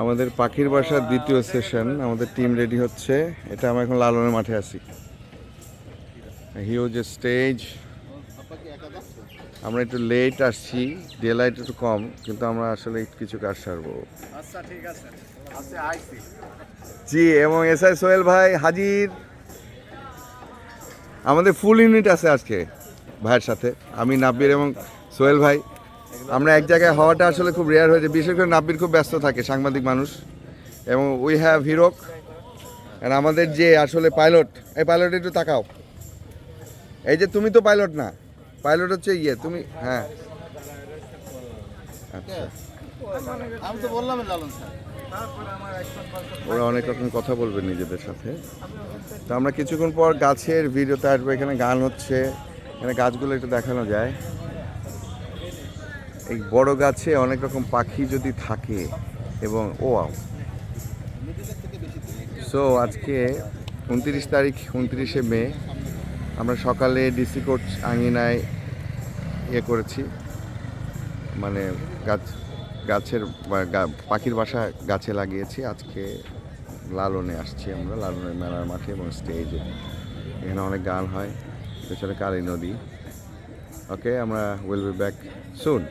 আমাদের পাখির বাসার দ্বিতীয় সেশন আমাদের টিম রেডি হচ্ছে। এটা আমরা এখন লালনের মাঠে আছি। হিউজ স্টেজ আমরা একটু লেট আসছি ডে লাইট একটু কম কিন্তু আমরা আসলে কিছু কাজ সারবো। আচ্ছা আচ্ছা জি এবং এস আই সোহেল ভাই হাজির। আমাদের ফুল ইউনিট আছে আজকে ভাইয়ের সাথে। আমি নাব্বির এবং সোহেল ভাই। আমরা এক জায়গায় হওয়াটা আসলে খুব রেয়ার হয়েছে। বিশেষ করে নাব্বির খুব ব্যস্ত থাকে সাংবাদিক মানুষ। এবং উই হ্যাভ হিরোক আর আমাদের যে আসলে পাইলট এই পাইলট একটু তাকাও। এই যে তুমি তো পাইলট না। পাইলট হচ্ছে ইয়ে তুমি হ্যাঁ। আচ্ছা। আমি তো বললাম লালন স্যার। ওরা অনেক রকম কথা বলবে নিজেদের সাথে। তো আমরা কিছুক্ষণ পর গাছের ভিডিওতে আসব এখানে গান হচ্ছে। এখানে গাছগুলো একটু দেখানো যায়। এই বড় গাছে অনেক রকম পাখি যদি থাকে এবং ও সো আজকে উনত্রিশ তারিখ, উনত্রিশে মে, আমরা সকালে ডিসি কোর্ট আঙিনায় ইয়ে করেছি। মানে গাছ, গাছের পাখির বাসা গাছে লাগিয়েছি। আজকে লালনে আসছি আমরা, লালনের মেলার মাঠে এবং স্টেজে। এখানে অনেক গান হয়, পেছনে কালী নদী। ওকে আমরা উইল বি ব্যাক সুন